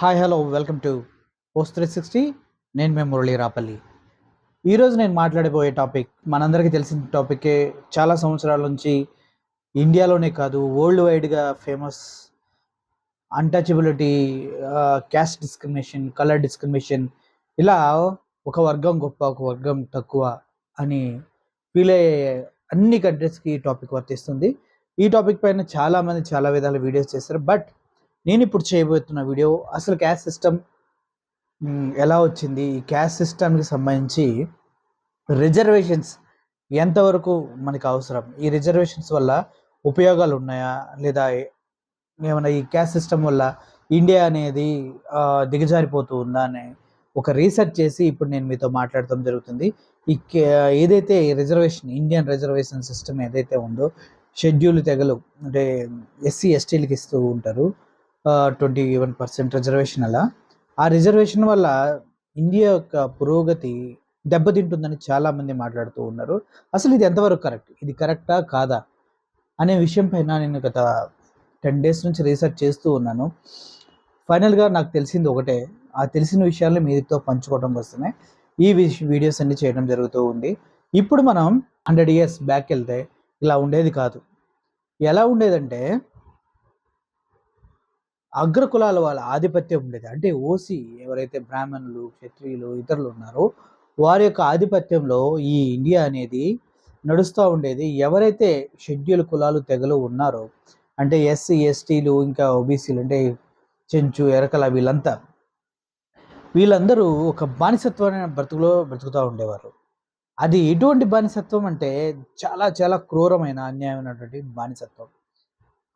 Hi hello welcome to post three sixty. నేను మేము మురళీ రాపల్లి. ఈరోజు నేను మాట్లాడబోయే టాపిక్ మనందరికీ తెలిసిన టాపికే చాలా సంవత్సరాల నుంచి ఇండియాలోనే కాదు వరల్డ్ వైడ్గా famous untouchability caste discrimination colour discrimination ఇలా ఒక వర్గం గొప్ప ఒక వర్గం తక్కువ అని ఫీల్ అయ్యే అన్ని కంట్రీస్కి ఈ టాపిక్ వర్తిస్తుంది. ఈ టాపిక్ పైన చాలామంది చాలా విధాల వీడియోస్ చేస్తారు బట్ నేను ఇప్పుడు చేయబోతున్న వీడియో అసలు క్యాష్ సిస్టమ్ ఎలా వచ్చింది? ఈ క్యాష్ సిస్టమ్కి సంబంధించి రిజర్వేషన్స్ ఎంతవరకు మనకు అవసరం? ఈ రిజర్వేషన్స్ వల్ల ఉపయోగాలు ఉన్నాయా? లేదా ఏమైనా ఈ క్యాష్ సిస్టమ్ వల్ల ఇండియా అనేది దిగజారిపోతూ ఉందా అనే ఒక రీసెర్చ్ చేసి ఇప్పుడు నేను మీతో మాట్లాడటం జరుగుతుంది. ఈ ఏదైతే రిజర్వేషన్ ఇండియన్ రిజర్వేషన్ సిస్టమ్ ఏదైతే ఉందో షెడ్యూల్ తెగలు అంటే ఎస్సీ ఎస్టీలకి ఇస్తూ ఉంటారు. ట్వంటీ వన్ పర్సెంట్ రిజర్వేషన్ అలా. ఆ రిజర్వేషన్ వల్ల ఇండియా యొక్క పురోగతి దెబ్బతింటుందని చాలామంది మాట్లాడుతూ ఉన్నారు. అసలు ఇది ఎంతవరకు కరెక్ట్? ఇది కరెక్టా కాదా? అనే విషయం పైన నేను గత టెన్ డేస్ నుంచి రీసెర్చ్ చేస్తూ ఉన్నాను. ఫైనల్గా నాకు తెలిసింది ఒకటే. ఆ తెలిసిన విషయాలు మీతో పంచుకోవడం కోసమే ఈ విష- వీడియోస్ అన్ని చేయడం జరుగుతూ ఉంది. ఇప్పుడు మనం హండ్రెడ్ ఇయర్స్ బ్యాక్ వెళ్తే ఇలా ఉండేది కాదు. ఎలా ఉండేదంటే అగ్ర కులాల వాళ్ళ ఆధిపత్యం ఉండేది. అంటే ఓసి ఎవరైతే బ్రాహ్మణులు క్షత్రియులు ఇతరులు ఉన్నారో వారి యొక్క ఆధిపత్యంలో ఈ ఇండియా అనేది నడుస్తూ ఉండేది. ఎవరైతే షెడ్యూల్ కులాలు తెగలు ఉన్నారో అంటే ఎస్సీ ఎస్టీలు ఇంకా ఓబీసీలు అంటే చెంచు ఎరకల వీళ్ళంతా వీళ్ళందరూ ఒక బానిసత్వమైన బ్రతుకులో బ్రతుకుతూ ఉండేవారు. అది ఎటువంటి బానిసత్వం అంటే చాలా చాలా క్రూరమైన అన్యాయమైనటువంటి బానిసత్వం.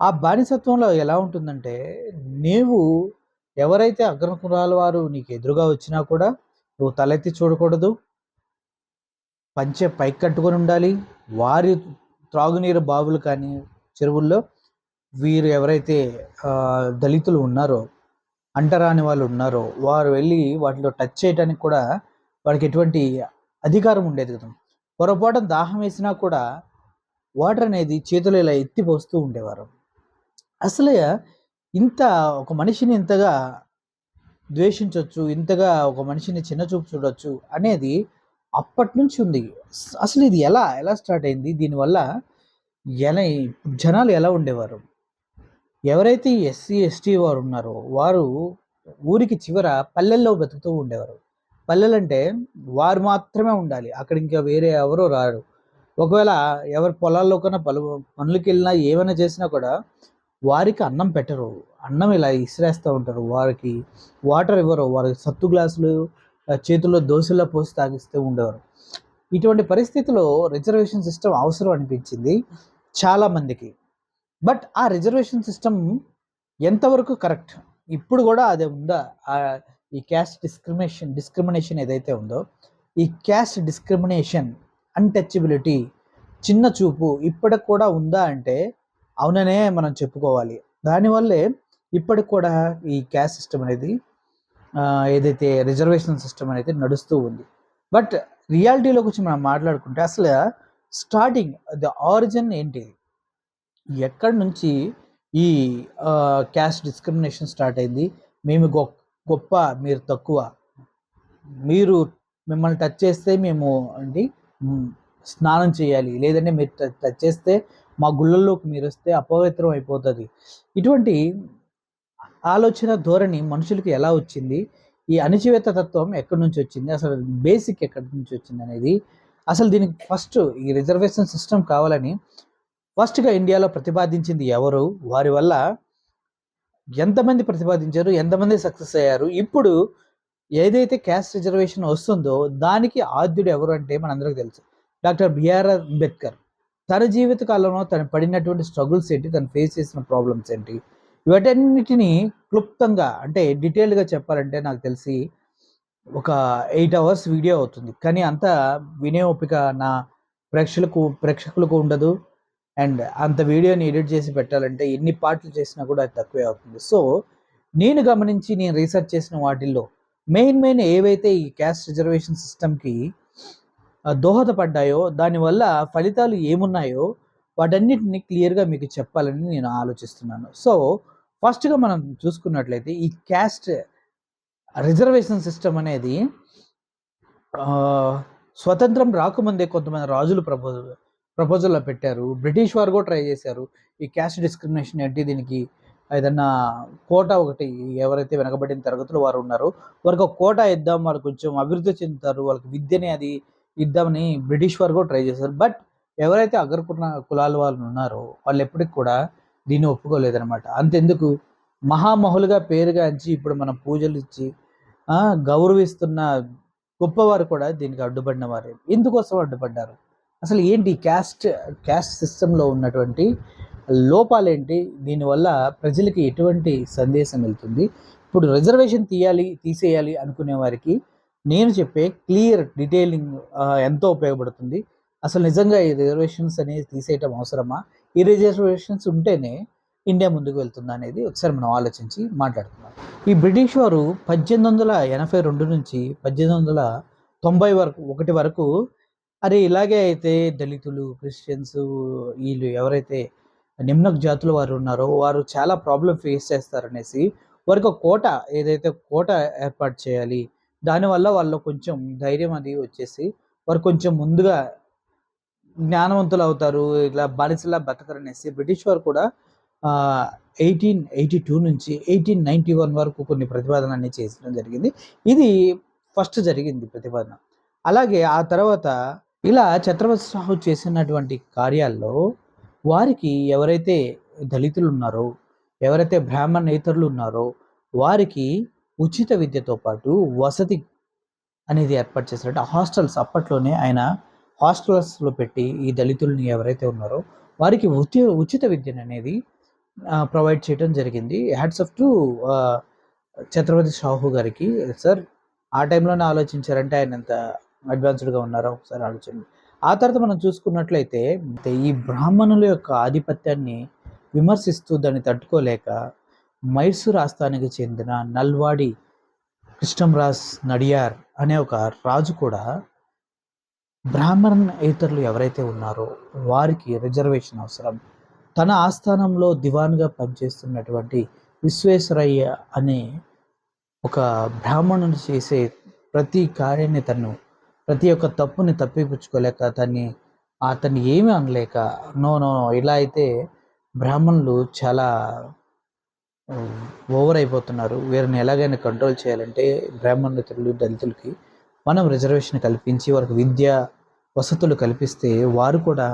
ఆ బానిసత్వంలో ఎలా ఉంటుందంటే నీవు ఎవరైతే అగ్రకురాల వారు నీకు ఎదురుగా వచ్చినా కూడా నువ్వు తలెత్తి చూడకూడదు. పంచె పైకి కట్టుకొని ఉండాలి. వారి త్రాగునీరు బావులు కానీ చెరువుల్లో వీరు ఎవరైతే దళితులు ఉన్నారో అంటరాని వాళ్ళు ఉన్నారో వారు వెళ్ళి వాటిలో టచ్ చేయడానికి కూడా వాడికి ఎటువంటి అధికారం ఉండేది కదా. పొరపాటున దాహం వేసినా కూడా వాటర్ అనేది చేతులు ఇలా ఎత్తిపోస్తూ ఉండేవారు. అసలే ఇంత ఒక మనిషిని ఇంతగా ద్వేషించవచ్చు ఇంతగా ఒక మనిషిని చిన్న చూపు చూడొచ్చు అనేది అప్పటి నుంచి ఉంది అసలు ఇది ఎలా ఎలా స్టార్ట్ అయింది? దీనివల్ల ఎలా జనాలు ఎలా ఉండేవారు? ఎవరైతే ఎస్సీ ఎస్టీ వారు ఉన్నారో వారు ఊరికి చివర పల్లెల్లో బ్రతుకుతూ ఉండేవారు. పల్లెలు అంటే వారు మాత్రమే ఉండాలి. అక్కడ ఇంకా వేరే ఎవరో రారు. ఒకవేళ ఎవరి పొలాల్లో కన్నా పలు పనులకి వెళ్ళినా ఏమైనా చేసినా కూడా వారికి అన్నం పెట్టరు. అన్నం ఇలా ఇసిరేస్తూ ఉంటారు. వారికి వాటర్ ఇవ్వరు. వారికి సత్తు గ్లాసులు చేతుల్లో దోశల్లో పోసి తాగిస్తూ ఉండేవారు. ఇటువంటి పరిస్థితిలో రిజర్వేషన్ సిస్టమ్ అవసరం అనిపించింది చాలా మందికి. బట్ ఆ రిజర్వేషన్ సిస్టమ్ ఎంతవరకు కరెక్ట్? ఇప్పుడు కూడా అదే ఉందా? ఈ క్యాస్ట్ డిస్క్రిమినేషన్ డిస్క్రిమినేషన్ ఏదైతే ఉందో ఈ క్యాస్ట్ డిస్క్రిమినేషన్ అన్టచబిలిటీ చిన్న చూపు ఇప్పటికి కూడా ఉందా అంటే అవుననే మనం చెప్పుకోవాలి. దానివల్లే ఇప్పటికి కూడా ఈ క్యాస్ట్ సిస్టమ్ అనేది ఏదైతే రిజర్వేషన్ సిస్టమ్ అనేది నడుస్తూ ఉంది. బట్ రియాలిటీలోకి వచ్చి మనం మాట్లాడుకుంటే అసలు స్టార్టింగ్ ద ఆరిజిన్ ఏంటి? ఎక్కడి నుంచి ఈ క్యాస్ట్ డిస్క్రిమినేషన్ స్టార్ట్ అయింది? మేము గొ గొప్ప మీరు తక్కువ. మీరు మిమ్మల్ని టచ్ చేస్తే మేము అండి స్నానం చేయాలి. లేదంటే మీరు టచ్ చేస్తే మా గుళ్ళల్లోకి మీరు వస్తే అపవిత్రం అయిపోతుంది. ఇటువంటి ఆలోచన ధోరణి మనుషులకి ఎలా వచ్చింది? ఈ అణచివేత తత్వం ఎక్కడి నుంచి వచ్చింది? అసలు బేసిక్ ఎక్కడి నుంచి వచ్చింది అనేది అసలు దీనికి ఫస్ట్ ఈ రిజర్వేషన్ సిస్టమ్ కావాలని ఫస్ట్గా ఇండియాలో ప్రతిపాదించింది ఎవరు? వారి వల్ల ఎంతమంది ప్రతిపాదించారు? ఎంతమంది సక్సెస్ అయ్యారు? ఇప్పుడు ఏదైతే క్యాస్ట్ రిజర్వేషన్ వస్తుందో దానికి ఆద్యుడు ఎవరు అంటే మనందరికీ తెలుసు. Doctor B R Ambedkar. తన జీవిత కాలంలో తను పడినటువంటి స్ట్రగుల్స్ ఏంటి తను ఫేస్ చేసిన ప్రాబ్లమ్స్ ఏంటి? వీటన్నిటిని క్లుప్తంగా అంటే డీటెయిల్గా చెప్పాలంటే నాకు తెలిసి ఒక ఎయిట్ అవర్స్ వీడియో అవుతుంది. కానీ అంత వినే ఓపిక నా ప్రేక్షకులకు ప్రేక్షకులకు ఉండదు. అండ్ అంత వీడియోని ఎడిట్ చేసి పెట్టాలంటే ఎన్ని పార్ట్లు చేసినా కూడా అది తక్కువే అవుతుంది. సో నేను గమనించి నేను రీసెర్చ్ చేసిన వాటిల్లో మెయిన్ మెయిన్ ఏవైతే ఈ క్యాస్ట్ రిజర్వేషన్ సిస్టమ్కి దోహదపడ్డాయో దానివల్ల ఫలితాలు ఏమున్నాయో వాటన్నిటిని క్లియర్గా మీకు చెప్పాలని నేను ఆలోచిస్తున్నాను. సో ఫస్ట్గా మనం చూసుకున్నట్లయితే ఈ క్యాస్ట్ రిజర్వేషన్ సిస్టమ్ అనేది స్వతంత్రం రాకముందే కొంతమంది రాజులు ప్రపోజల్ ప్రపోజల్లో పెట్టారు. బ్రిటిష్ వారు కూడా ట్రై చేశారు ఈ క్యాస్ట్ డిస్క్రిమినేషన్ అంటే దీనికి ఏదన్నా కోట ఒకటి ఎవరైతే వెనకబడిన తరగతులు వారు ఉన్నారో వారికి ఒక కోట ఇద్దాం వారు కొంచెం అభివృద్ధి చెందుతారు వాళ్ళకి విద్యని అది ఇద్దామని బ్రిటిష్ వారు కూడా ట్రై చేశారు. బట్ ఎవరైతే అగ్రకుల కులాల వాళ్ళు ఉన్నారో వాళ్ళు ఎప్పటికి కూడా దీన్ని ఒప్పుకోలేదనమాట అంతెందుకు? మహామహులుగా పేరుగాంచి ఇప్పుడు మనం పూజలు ఇచ్చి గౌరవిస్తున్న గొప్పవారు కూడా దీనికి అడ్డుపడిన వారే. ఎందుకోసం అడ్డుపడ్డారు. అసలు ఏంటి క్యాస్ట్ క్యాస్ట్ సిస్టంలో ఉన్నటువంటి లోపాలేంటి? దీనివల్ల ప్రజలకి ఎటువంటి సందేశం వెళ్తుంది? ఇప్పుడు రిజర్వేషన్ తీయాలి తీసేయాలి అనుకునే వారికి నేను చెప్పే క్లియర్ డీటెయిలింగ్ ఎంతో ఉపయోగపడుతుంది. అసలు నిజంగా ఈ రిజర్వేషన్స్ అనేది తీసేయటం అవసరమా? ఈ రిజర్వేషన్స్ ఉంటేనే ఇండియా ముందుకు వెళ్తుందా అనేది ఒకసారి మనం ఆలోచించి మాట్లాడుతున్నాం ఈ బ్రిటిష్ వారు పద్దెనిమిది వందల ఎనభై రెండు నుంచి పద్దెనిమిది వందల తొంభై వరకు ఒకటి వరకు అరే ఇలాగే అయితే దళితులు క్రిస్టియన్స్ వీళ్ళు ఎవరైతే నిమ్న జాతుల వారు ఉన్నారో వారు చాలా ప్రాబ్లం ఫేస్ చేస్తారనేసి వారికి ఒక కోట ఏదైతే కోట ఏర్పాటు చేయాలి దానివల్ల వాళ్ళు కొంచెం ధైర్యం అది వచ్చేసి వారు కొంచెం ముందుగా జ్ఞానవంతులు అవుతారు ఇట్లా బానిసలా బతకరనేసి బ్రిటిష్ వారు కూడా ఎయిటీన్ ఎయిటీ టూ నుంచి ఎయిటీన్ నైంటీ వన్ వరకు కొన్ని ప్రతిపాదనని చేసడం జరిగింది. ఇది ఫస్ట్ జరిగింది ప్రతిపాదన. అలాగే ఆ తర్వాత ఇలా ఛత్రపతి సాహు చేసినటువంటి కార్యాల్లో వారికి ఎవరైతే దళితులు ఉన్నారో ఎవరైతే బ్రాహ్మణేతరులు ఉన్నారో వారికి ఉచిత విద్యతో పాటు వసతి అనేది ఏర్పాటు చేశారంటే హాస్టల్స్ అప్పట్లోనే ఆయన హాస్టల్స్లో పెట్టి ఈ దళితుల్ని ఎవరైతే ఉన్నారో వారికి ఉచి ఉచిత విద్యను అనేది ప్రొవైడ్ చేయడం జరిగింది. Hats off to Chhatrapati Shahu గారికి. సార్ ఆ టైంలోనే ఆలోచించారంటే ఆయన ఎంత అడ్వాన్స్డ్గా ఉన్నారో ఒకసారి ఆలోచన. ఆ తర్వాత మనం చూసుకున్నట్లయితే ఈ బ్రాహ్మణుల యొక్క ఆధిపత్యాన్ని విమర్శిస్తూ దాన్ని తట్టుకోలేక మైసూర్ ఆస్థానికి చెందిన నల్వాడి కృష్ణంరాజ్ నడియార్ అనే ఒక రాజు కూడా బ్రాహ్మణ ఇతరులు ఎవరైతే ఉన్నారో వారికి రిజర్వేషన్ అవసరం. తన ఆస్థానంలో దివాన్గా పనిచేస్తున్నటువంటి విశ్వేశ్వరయ్య అనే ఒక బ్రాహ్మణుడు చేసే ప్రతి కార్యాన్ని తను ప్రతి ఒక్క తప్పుని తప్పిపుచ్చుకోలేక తన్ని అతన్ని ఏమీ అనలేక నో నో, ఇలా అయితే బ్రాహ్మణులు చాలా ఓవర్ అయిపోతున్నారు వీరిని ఎలాగైనా కంట్రోల్ చేయాలంటే బ్రాహ్మణులు దళితులకి మనం రిజర్వేషన్ కల్పించి వారికి విద్య వసతులు కల్పిస్తే వారు కూడా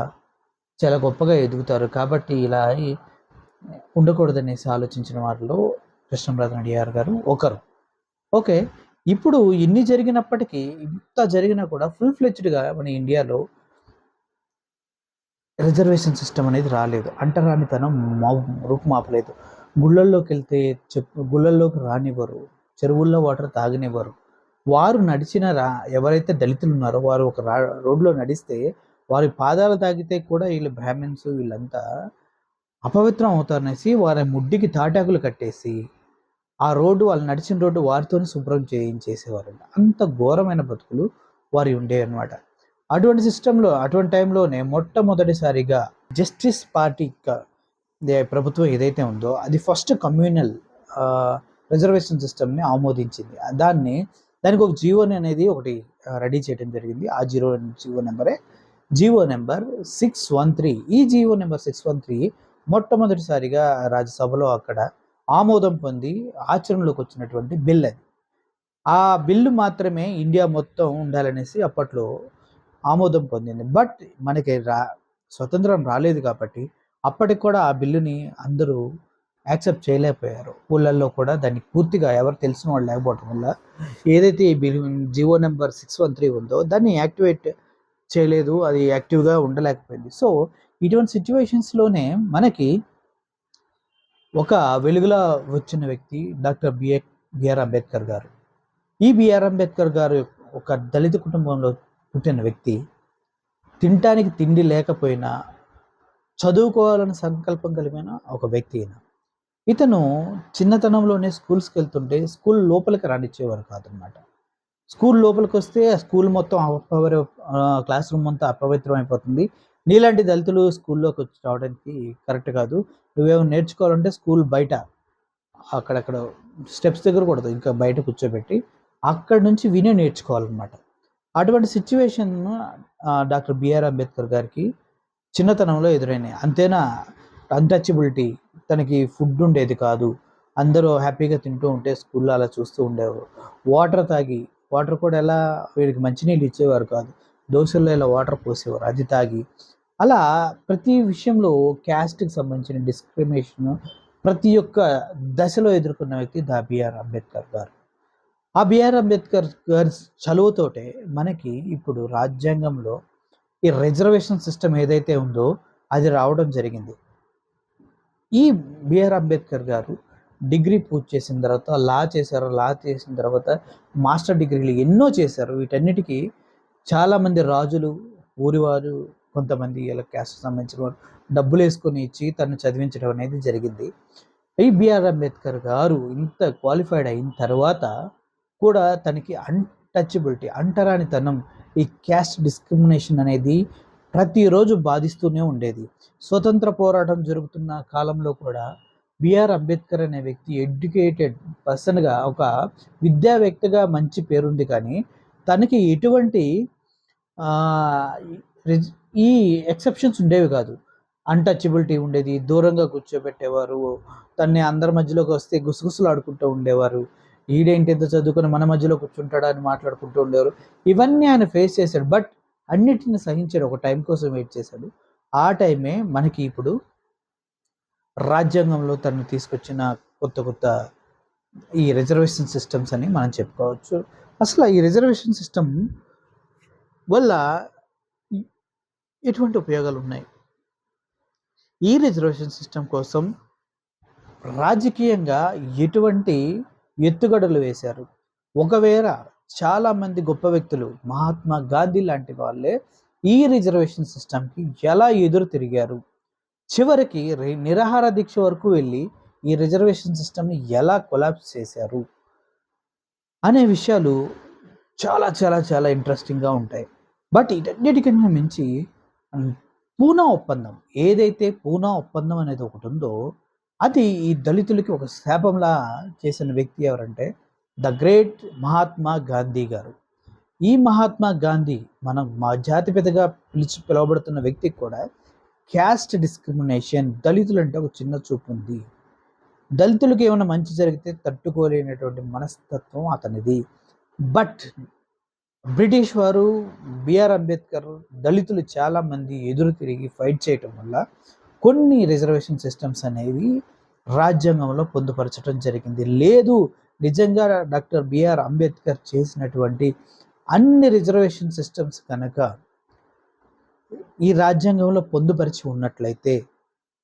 చాలా గొప్పగా ఎదుగుతారు. కాబట్టి ఇలా ఉండకూడదనేసి ఆలోచించిన వారిలో కృష్ణంరాజు నడియార్ గారు ఒకరు. ఓకే ఇప్పుడు ఇన్ని జరిగినప్పటికీ ఇంత జరిగినా కూడా ఫుల్ ఫ్లెచ్డ్గా మన ఇండియాలో రిజర్వేషన్ సిస్టమ్ అనేది రాలేదు. అంటరానితనం మా రూపుమాపలేదు. గుళ్ళల్లోకి వెళ్తే చెప్పు గుళ్ళల్లోకి రానివ్వరు. చెరువుల్లో వాటర్ తాగనివ్వరు. వారు నడిచిన రా ఎవరైతే దళితులు ఉన్నారో వారు ఒక రా రోడ్లో నడిస్తే వారి పాదాలు తాగితే కూడా వీళ్ళు బ్రాహ్మిన్స్ వీళ్ళంతా అపవిత్రం అవుతారనేసి వారి ముడ్డికి తాటాకులు కట్టేసి ఆ రోడ్డు వాళ్ళు నడిచిన రోడ్డు వారితోనే శుభ్రం చేయించేసేవారు. అంత ఘోరమైన బతుకులు వారి ఉండేవి అనమాట అటువంటి సిస్టంలో అటువంటి టైంలోనే మొట్టమొదటిసారిగా జస్టిస్ పార్టీ ప్రభుత్వం ఏదైతే ఉందో అది ఫస్ట్ కమ్యూనల్ రిజర్వేషన్ సిస్టమ్ని ఆమోదించింది. దాన్ని దానికి ఒక జీవో అనేది ఒకటి రెడీ చేయడం జరిగింది. ఆ జీరో జీవో నెంబరే. G O number six one three. ఈ G O number six one three మొట్టమొదటిసారిగా రాజ్యసభలో అక్కడ ఆమోదం పొంది ఆచరణలోకి వచ్చినటువంటి బిల్ అది. ఆ బిల్లు మాత్రమే ఇండియా మొత్తం ఉండాలనేసి అప్పట్లో ఆమోదం పొందింది. బట్ మనకి రా స్వతంత్రం రాలేదు కాబట్టి అప్పటికి కూడా ఆ బిల్లుని అందరూ యాక్సెప్ట్ చేయలేకపోయారు. ఊళ్ళల్లో కూడా దాన్ని పూర్తిగా ఎవరు తెలిసిన వాళ్ళు లేకపోవడం వల్ల ఏదైతే ఈ bill GO number six one three ఉందో దాన్ని యాక్టివేట్ చేయలేదు. అది యాక్టివ్గా ఉండలేకపోయింది. సో ఇటువంటి సిచ్యువేషన్స్లోనే మనకి ఒక వెలుగులా వచ్చిన వ్యక్తి డాక్టర్ బిఏ బిఆర్ అంబేద్కర్ గారు. ఈ బిఆర్ అంబేద్కర్ గారు ఒక దళిత కుటుంబంలో పుట్టిన వ్యక్తి తినటానికి తిండి లేకపోయినా చదువుకోవాలని సంకల్పం కలిగిన ఒక వ్యక్తి అయిన ఇతను చిన్నతనంలోనే స్కూల్స్కి వెళ్తుంటే స్కూల్ లోపలికి రానిచ్చేవారు కాదనమాట. స్కూల్ లోపలికి వస్తే ఆ స్కూల్ మొత్తం అపవిత్ర క్లాస్ రూమ్ అంతా అపవిత్రం అయిపోతుంది నీలాంటి దళితులు స్కూల్లోకి వచ్చి రావడానికి కరెక్ట్ కాదు. నువ్వేమో నేర్చుకోవాలంటే స్కూల్ బయట అక్కడక్కడ స్టెప్స్ దగ్గర కూడదు ఇంకా బయట కూర్చోబెట్టి అక్కడి నుంచి వినే నేర్చుకోవాలన్నమాట. అటువంటి సిచ్యువేషన్ డాక్టర్ బిఆర్ అంబేద్కర్ గారికి చిన్నతనంలో ఎదురైనాయి. అంతేనా? అన్టచబిలిటీ తనకి ఫుడ్ ఉండేది కాదు. అందరూ హ్యాపీగా తింటూ ఉంటే స్కూల్లో అలా చూస్తూ ఉండేవారు. వాటర్ తాగి వాటర్ కూడా ఎలా వీడికి మంచినీళ్ళు ఇచ్చేవారు కాదు. దోశల్లో ఇలా వాటర్ పోసేవారు. అది తాగి. అలా ప్రతి విషయంలో క్యాస్ట్కి సంబంధించిన డిస్క్రిమినేషన్ ప్రతి ఒక్క దశలో ఎదుర్కొన్న వ్యక్తి దా బిఆర్ అంబేద్కర్ గారు. ఆ బిఆర్ అంబేద్కర్ గారి చదువుతోటే మనకి ఇప్పుడు రాజ్యాంగంలో ఈ రిజర్వేషన్ సిస్టమ్ ఏదైతే ఉందో అది రావడం జరిగింది. ఈ బిఆర్ అంబేద్కర్ గారు డిగ్రీ పూర్తి చేసిన తర్వాత లా చేశారు లా చేసిన తర్వాత మాస్టర్ డిగ్రీలు ఎన్నో చేశారు. వీటన్నిటికీ చాలామంది రాజులు ఊరివారు కొంతమంది ఇలా క్యాస్ట్ సంబంధించిన వారు డబ్బులు వేసుకొని ఇచ్చి తను చదివించడం అనేది జరిగింది. ఈ బిఆర్ అంబేద్కర్ గారు ఇంత క్వాలిఫైడ్ అయిన తర్వాత కూడా తనకి అన్టచబిలిటీ అంటరానితనం ఈ క్యాస్ట్ డిస్క్రిమినేషన్ అనేది ప్రతిరోజు బాధిస్తూనే ఉండేది. స్వతంత్ర పోరాటం జరుగుతున్న కాలంలో కూడా బిఆర్ అంబేద్కర్ అనే వ్యక్తి ఎడ్యుకేటెడ్ పర్సన్గా ఒక విద్యా వ్యక్తిగా మంచి పేరుంది కానీ తనకి ఎటువంటి ఈ ఎక్సెప్షన్స్ ఉండేవి కాదు. అన్టచబిలిటీ ఉండేది దూరంగా కూర్చోబెట్టేవారు తన్ని అందరి మధ్యలోకి వస్తే గుసగుసలు ఆడుకుంటూ ఉండేవారు. ఈడేంటి ఎంత చదువుకుని మన మధ్యలో కూర్చుంటాడా అని మాట్లాడుకుంటూ ఉండేవారు. ఇవన్నీ ఆయన ఫేస్ చేశాడు. బట్ అన్నిటిని సహించాడు. ఒక టైం కోసం వెయిట్ చేశాడు. ఆ టైమే మనకి ఇప్పుడు రాజ్యాంగంలో తను తీసుకొచ్చిన కొత్త కొత్త ఈ రిజర్వేషన్ సిస్టమ్స్ అని మనం చెప్పుకోవచ్చు. అసలు ఈ రిజర్వేషన్ సిస్టమ్ వల్ల ఎటువంటి ఉపయోగాలు ఉన్నాయి? ఈ రిజర్వేషన్ సిస్టమ్ కోసం రాజకీయంగా ఎటువంటి ఎత్తుగడలు వేశారు. ఒకవేళ చాలామంది గొప్ప వ్యక్తులు మహాత్మా గాంధీ లాంటి వాళ్ళే ఈ రిజర్వేషన్ సిస్టమ్కి ఎలా ఎదురు తిరిగారు? చివరికి నిరాహార దీక్ష వరకు వెళ్ళి ఈ రిజర్వేషన్ సిస్టమ్ని ఎలా కొలాప్స్ చేశారు? అనే విషయాలు చాలా చాలా చాలా ఇంట్రెస్టింగ్గా ఉంటాయి. బట్ ఇటన్నిటికన్నా మించి పూనా ఒప్పందం ఏదైతే పూనా ఒప్పందం అనేది ఒకటి ఉందో అది ఈ దళితులకి ఒక శాపంలా చేసిన వ్యక్తి ఎవరంటే ద గ్రేట్ మహాత్మా గాంధీ గారు. ఈ మహాత్మా గాంధీ మనం మా జాతిపితగా పిలిచి పిలువబడుతున్న వ్యక్తికి కూడా క్యాస్ట్ డిస్క్రిమినేషన్ దళితులు అంటే ఒక చిన్న చూపు ఉంది. దళితులకు ఏమైనా మంచి జరిగితే తట్టుకోలేనటువంటి మనస్తత్వం అతనిది. బట్ బ్రిటిష్ వారు బిఆర్ అంబేద్కర్ దళితులు చాలామంది ఎదురు తిరిగి ఫైట్ చేయటం వల్ల కొన్ని రిజర్వేషన్ సిస్టమ్స్ అనేవి రాజ్యాంగంలో పొందుపరచడం జరిగింది. లేదు నిజంగా డాక్టర్ బిఆర్ అంబేద్కర్ చేసినటువంటి అన్ని రిజర్వేషన్ సిస్టమ్స్ కనుక ఈ రాజ్యాంగంలో పొందుపరిచి ఉన్నట్లయితే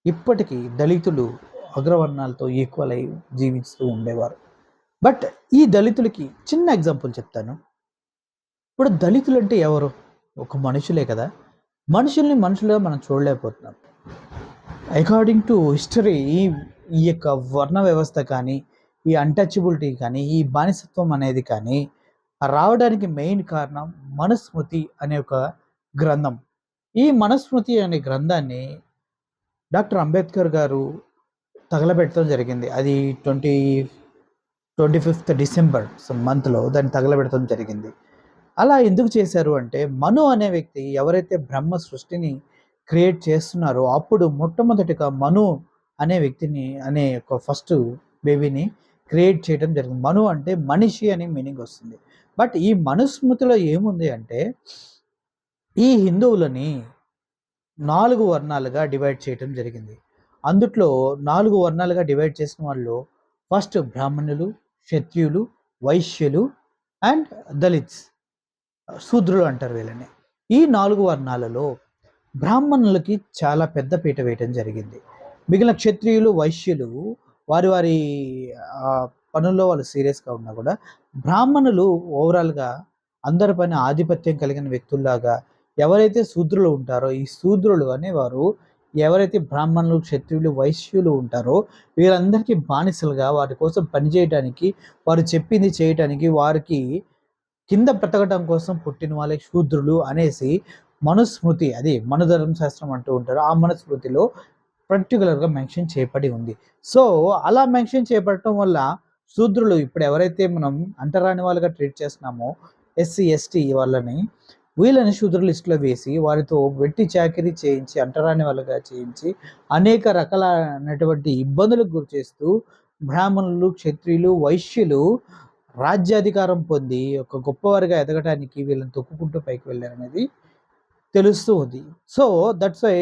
ఇప్పటికీ దళితులు అగ్రవర్ణాలతో ఈక్వల్ అయి జీవిస్తూ ఉండేవారు. బట్ ఈ దళితులకి చిన్న ఎగ్జాంపుల్ చెప్తాను. ఇప్పుడు దళితులు అంటే ఎవరు? ఒక మనుషులే కదా. మనుషుల్ని మనుషులుగా మనం చూడలేకపోతున్నాం. అకార్డింగ్ టు హిస్టరీ ఈ ఈ యొక్క వర్ణ వ్యవస్థ కానీ ఈ అన్టచబిలిటీ కానీ ఈ బానిసత్వం అనేది కానీ రావడానికి మెయిన్ కారణం మనుస్మృతి అనే ఒక గ్రంథం. ఈ మనుస్మృతి అనే గ్రంథాన్ని డాక్టర్ అంబేద్కర్ గారు తగలబెట్టడం జరిగింది. అది ట్వంటీ ట్వంటీ ఫిఫ్త్ డిసెంబర్ మంత్లో దాన్ని తగలబెట్టడం జరిగింది. అలా ఎందుకు చేశారు అంటే మను అనే వ్యక్తి ఎవరైతే బ్రహ్మ సృష్టిని క్రియేట్ చేస్తున్నారో. అప్పుడు మొట్టమొదటిగా మను అనే వ్యక్తిని అనే ఒక ఫస్ట్ బేబీని క్రియేట్ చేయడం జరిగింది. మను అంటే మనిషి అనే మీనింగ్ వస్తుంది. బట్ ఈ మనుస్మృతిలో ఏముంది అంటే ఈ హిందువులని నాలుగు వర్ణాలుగా డివైడ్ చేయటం జరిగింది. అందుట్లో నాలుగు వర్ణాలుగా డివైడ్ చేసిన వాళ్ళు ఫస్ట్ బ్రాహ్మణులు క్షత్రియులు వైశ్యులు అండ్ దళిత్స్ శూద్రులు అంటారు వీళ్ళని. ఈ నాలుగు వర్ణాలలో బ్రాహ్మణులకి చాలా పెద్ద పీట వేయటం జరిగింది. మిగిలిన క్షత్రియులు వైశ్యులు వారి వారి పనుల్లో వాళ్ళు సీరియస్గా ఉన్నా కూడా బ్రాహ్మణులు ఓవరాల్గా అందరి పైన ఆధిపత్యం కలిగిన వ్యక్తుల్లాగా ఎవరైతే శూద్రులు ఉంటారో ఈ శూద్రులు అనేవారు ఎవరైతే బ్రాహ్మణులు క్షత్రియులు వైశ్యులు ఉంటారో వీరందరికీ బానిసలుగా వారి కోసం పనిచేయడానికి వారు చెప్పింది చేయటానికి వారికి కింద బ్రతకటం కోసం పుట్టిన వాళ్ళే శూద్రులు అనేసి మనుస్మృతి అది మనుధర్మ శాస్త్రం అంటూ ఉంటారు. ఆ మనుస్మృతిలో పర్టికులర్గా మెన్షన్ చేయబడి ఉంది. సో అలా మెన్షన్ చేయబడటం వల్ల శూద్రులు ఇప్పుడు ఎవరైతే మనం అంటరాని వాళ్ళుగా ట్రీట్ చేస్తున్నామో ఎస్సీ ఎస్టీ వాళ్ళని వీళ్ళని శూద్ర లిస్టులో వేసి వారితో వెట్టి చాకరీ చేయించి అంటరాని వాళ్ళుగా చేయించి అనేక రకాలైనటువంటి ఇబ్బందులకు గురి చేస్తూ బ్రాహ్మణులు క్షత్రియులు వైశ్యులు రాజ్యాధికారం పొంది ఒక గొప్పవారిగా ఎదగటానికి వీళ్ళని తొక్కుకుంటూ పైకి వెళ్ళారనేది తెలుస్తూ ఉంది. సో దట్స్ వై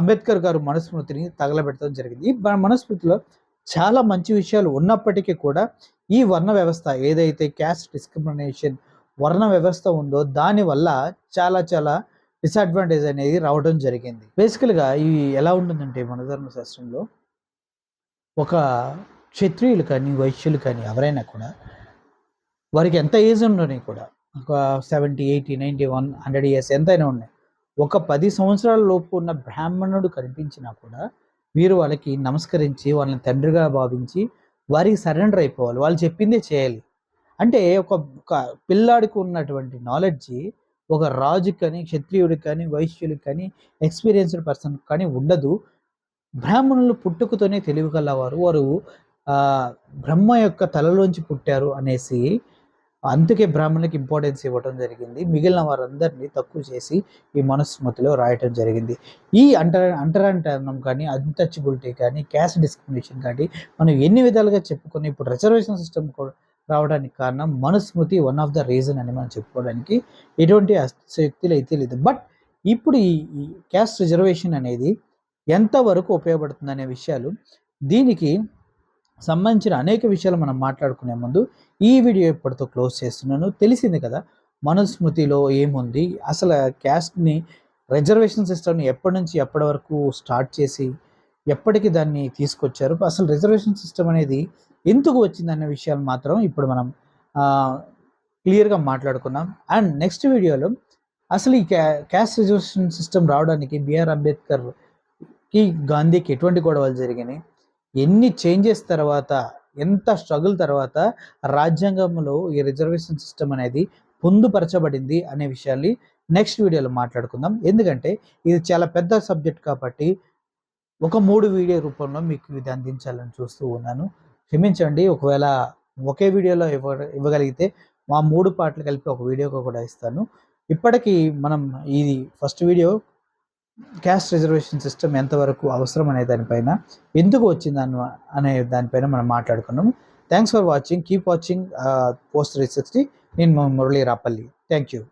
అంబేద్కర్ గారు మనుస్మృతిని తగలబెట్టడం జరిగింది. ఈ మనుస్మృతిలో చాలా మంచి విషయాలు ఉన్నప్పటికీ కూడా ఈ వర్ణ వ్యవస్థ ఏదైతే క్యాస్ట్ డిస్క్రిమినేషన్ వర్ణ వ్యవస్థ ఉందో దానివల్ల చాలా చాలా డిసడ్వాంటేజ్ అనేది రావడం జరిగింది. బేసికల్గా ఇవి ఎలా ఉంటుందంటే మన ధర్మశాస్త్రంలో ఒక క్షత్రియులు కానీ వైశ్యులు కానీ ఎవరైనా కూడా వారికి ఎంత ఏజ్ ఉండని కూడా ఒక seventy eighty ninety one hundred years ఎంతైనా ఉన్నాయి. ఒక పది సంవత్సరాల లోపు ఉన్న బ్రాహ్మణుడు కనిపించినా కూడా వీరు వాళ్ళకి నమస్కరించి వాళ్ళని తండ్రిగా భావించి వారికి సరెండర్ అయిపోవాలి. వాళ్ళు చెప్పిందే చేయాలి. అంటే ఒక ఒక పిల్లాడికి ఉన్నటువంటి నాలెడ్జ్ ఒక రాజుకి కానీ క్షత్రియుడికి కానీ వైశ్యుడికి కానీ ఎక్స్పీరియన్స్డ్ పర్సన్ కానీ ఉండదు. బ్రాహ్మణులు పుట్టుకతోనే తెలివి కలవారు వారు బ్రహ్మ యొక్క తలలోంచి పుట్టారు అనేసి అందుకే బ్రాహ్మణులకు ఇంపార్టెన్స్ ఇవ్వడం జరిగింది. మిగిలిన వారందరినీ తక్కువ చేసి ఈ మనుస్మృతిలో రాయటం జరిగింది. ఈ అంటర్ అంటరాంటనం కానీ అన్టచబిలిటీ కానీ క్యాస్ట్ డిస్క్రిమినేషన్ కానీ మనం ఎన్ని విధాలుగా చెప్పుకొని ఇప్పుడు రిజర్వేషన్ సిస్టమ్ రావడానికి కారణం Manusmriti one of the reason అని మనం చెప్పుకోవడానికి ఎటువంటి శక్తులు అయితే లేదు. బట్ ఇప్పుడు ఈ క్యాస్ట్ రిజర్వేషన్ అనేది ఎంతవరకు ఉపయోగపడుతుంది అనే విషయాలు దీనికి సంబంధించిన అనేక విషయాలు మనం మాట్లాడుకునే ముందు ఈ వీడియో ఇప్పటితో క్లోజ్ చేస్తున్నాను. తెలిసింది కదా మనుస్మృతిలో ఏముంది? అసలు క్యాస్ట్ని రిజర్వేషన్ సిస్టమ్ని ఎప్పటి నుంచి ఎప్పటి వరకు స్టార్ట్ చేసి ఎప్పటికి దాన్ని తీసుకొచ్చారు? అసలు రిజర్వేషన్ సిస్టమ్ అనేది ఎందుకు వచ్చింది అనే విషయాలు మాత్రం ఇప్పుడు మనం క్లియర్గా మాట్లాడుకున్నాం అండ్ నెక్స్ట్ వీడియోలో అసలు ఈ క్యా క్యాస్ట్ రిజర్వేషన్ సిస్టమ్ రావడానికి బిఆర్ అంబేద్కర్కి గాంధీకి ఎటువంటి గొడవలు జరిగినాయి? ఎన్ని చేంజెస్ తర్వాత ఎంత స్ట్రగుల్ తర్వాత రాజ్యాంగంలో ఈ రిజర్వేషన్ సిస్టమ్ అనేది పొందుపరచబడింది అనే విషయాన్ని నెక్స్ట్ వీడియోలో మాట్లాడుకుందాం. ఎందుకంటే ఇది చాలా పెద్ద సబ్జెక్ట్ కాబట్టి ఒక మూడు వీడియో రూపంలో మీకు ఇది అందించాలని చూస్తూ ఉన్నాను. క్షమించండి ఒకవేళ ఒకే వీడియోలో ఇవ్వ ఇవ్వగలిగితే మా మూడు పాటలు కలిపి ఒక వీడియోగా కూడా ఇస్తాను. ఇప్పటికీ మనం ఇది first video caste reservation system ఎంతవరకు అవసరం అనే దానిపైన ఎందుకు వచ్చింది అన్న అనే దానిపైన మనం మాట్లాడుకున్నాం thanks for watching keep watching post three sixty నేను మురళీ రాపల్లి. Thank you